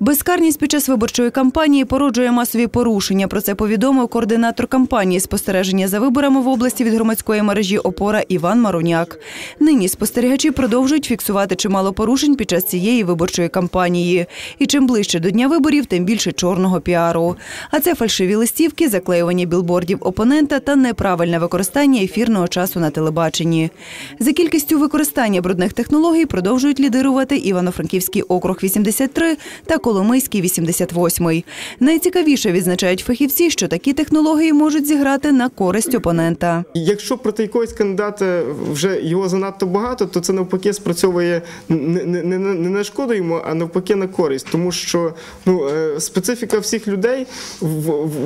Безкарність під час виборчої кампанії породжує масові порушення. Про це повідомив координатор кампанії спостереження за виборами в області від громадської мережі Опора Іван Маруняк. Нині спостерігачі продовжують фіксувати чимало порушень під час цієї виборчої кампанії. І чим ближче до дня виборів, тим більше чорного піару. А це фальшиві листівки, заклеювання білбордів опонента та неправильне використання ефірного часу на телебаченні. За кількістю використання брудних технологій продовжують лідирувати Івано-Франківський округ 83 та Коломийський 88. Найцікавіше відзначають фахівці, що такі технології можуть зіграти на користь опонента. Якщо проти якогось кандидата вже його занадто багато, то це навпаки спрацьовує не, не, не, не на шкоду йому, а навпаки на користь. Тому що ну, е, специфіка всіх людей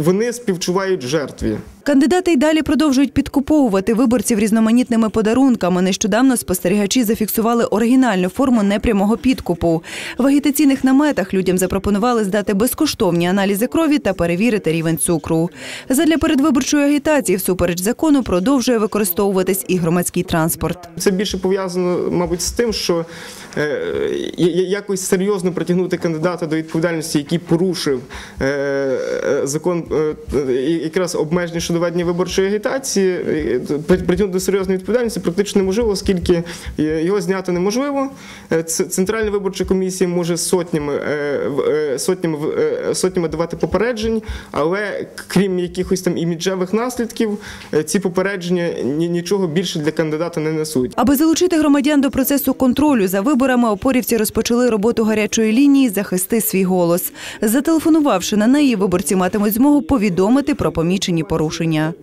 вони співчувають жертві. Кандидати й далі продовжують підкуповувати виборців різноманітними подарунками. Нещодавно спостерігачі зафіксували оригінальну форму непрямого підкупу. В агітаційних наметах людям запропонували здати безкоштовні аналізи крові та перевірити рівень цукру. Задля передвиборчої агітації всупереч закону продовжує використовуватись і громадський транспорт. Це більше пов'язано, мабуть, з тим, що е, якось серйозно притягнути кандидата до відповідальності, який порушив е, е, закон якраз обмеження щодо ведення виборчої агітації, при- притягнути до серйозної відповідальності практично неможливо, оскільки його зняти неможливо. Е, Центральна виборча комісія може сотнями, е, е, сотнями, сотнями давати попереджень, але крім якихось там іміджевих наслідків, ці попередження ні- нічого більше для кандидата не несуть. Аби залучити громадян до процесу контролю за виборами, опорівці розпочали роботу гарячої лінії Захисти свій голос. Зателефонувавши на неї, виборці матимуть змогу повідомити про помічені порушення. нарушення.